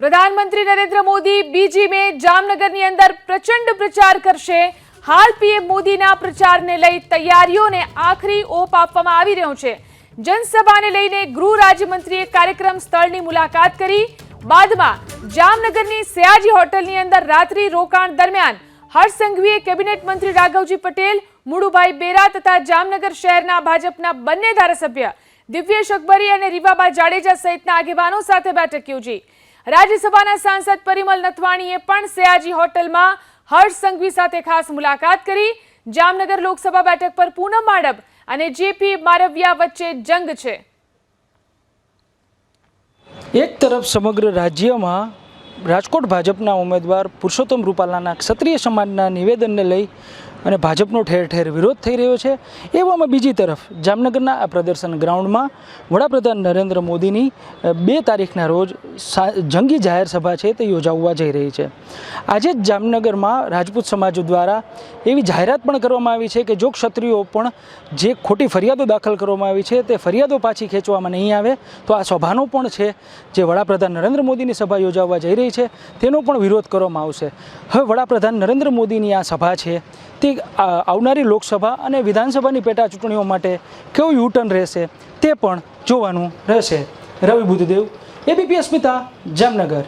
પ્રધાનમંત્રી નરેન્દ્ર મોદી બીજી મે જામનગરની અંદર પ્રચંડ પ્રચાર કરશે. હાલ પીએમ મોદીના પ્રચારને લઈ તૈયારીઓને આખરી ઓપ આપવામાં આવી રહ્યો છે. જનસભાને લઈને ગૃહ રાજ્યમંત્રીએ કાર્યક્રમ સ્થળની મુલાકાત કરી. બાદમાં જામનગરની સયાજી હોટલની અંદર રાત્રિ રોકાણ દરમિયાન હર્ષ સંઘવીએ કેબિનેટ મંત્રી રાઘવજી પટેલ મુળુભાઈ બેરા તથા જામનગર શહેરના ભાજપના બંને ધારાસભ્ય દિવ્યેશ અકબરી અને રીવાબા જાડેજા સહિતના આગેવાનો સાથે બેઠક યોજી. રાજ્યસભાના સાંસદ પરિમલ નથવાણીએ પણ સયાજી હોટલમાં હર્ષ સંઘવી સાથે ખાસ મુલાકાત કરી. જામનગર લોકસભા બેઠક પર પૂનમ માડબ અને જેપી મારવિયા વચ્ચે જંગ છે. એક તરફ સમગ્ર રાજ્યમાં રાજકોટ ભાજપના ઉમેદવાર પુરુષોત્તમ રૂપાલાના ક્ષત્રિય સમાજના નિવેદનને લઈ અને ભાજપનો ઠેર ઠેર વિરોધ થઈ રહ્યો છે. એવામાં બીજી તરફ જામનગરના આ પ્રદર્શન ગ્રાઉન્ડમાં વડાપ્રધાન નરેન્દ્ર મોદીની બે તારીખના રોજ જંગી જાહેર સભા છે તે યોજાવવા જઈ રહી છે. આજે જ જામનગરમાં રાજપૂત સમાજ દ્વારા એવી જાહેરાત પણ કરવામાં આવી છે કે જો ક્ષત્રિયો પણ જે ખોટી ફરિયાદો દાખલ કરવામાં આવી છે તે ફરિયાદો પાછી ખેંચવામાં નહીં આવે, તો આ સભાનો પણ છે જે વડાપ્રધાન નરેન્દ્ર મોદીની સભા યોજાવવા જઈ રહી છે. તેનો પણ વિરોધ કરવામાં આવશે. હવે વડાપ્રધાન નરેન્દ્ર મોદીની આ સભા છે તે આ આવનારી લોકસભા અને વિધાનસભાની પેટા ચૂંટણીઓ માટે કેવું યુટર્ન રહેશે તે પણ જોવાનું રહેશે. રવિ બુદ્ધદેવ, એબીપી અસ્મિતા, જામનગર.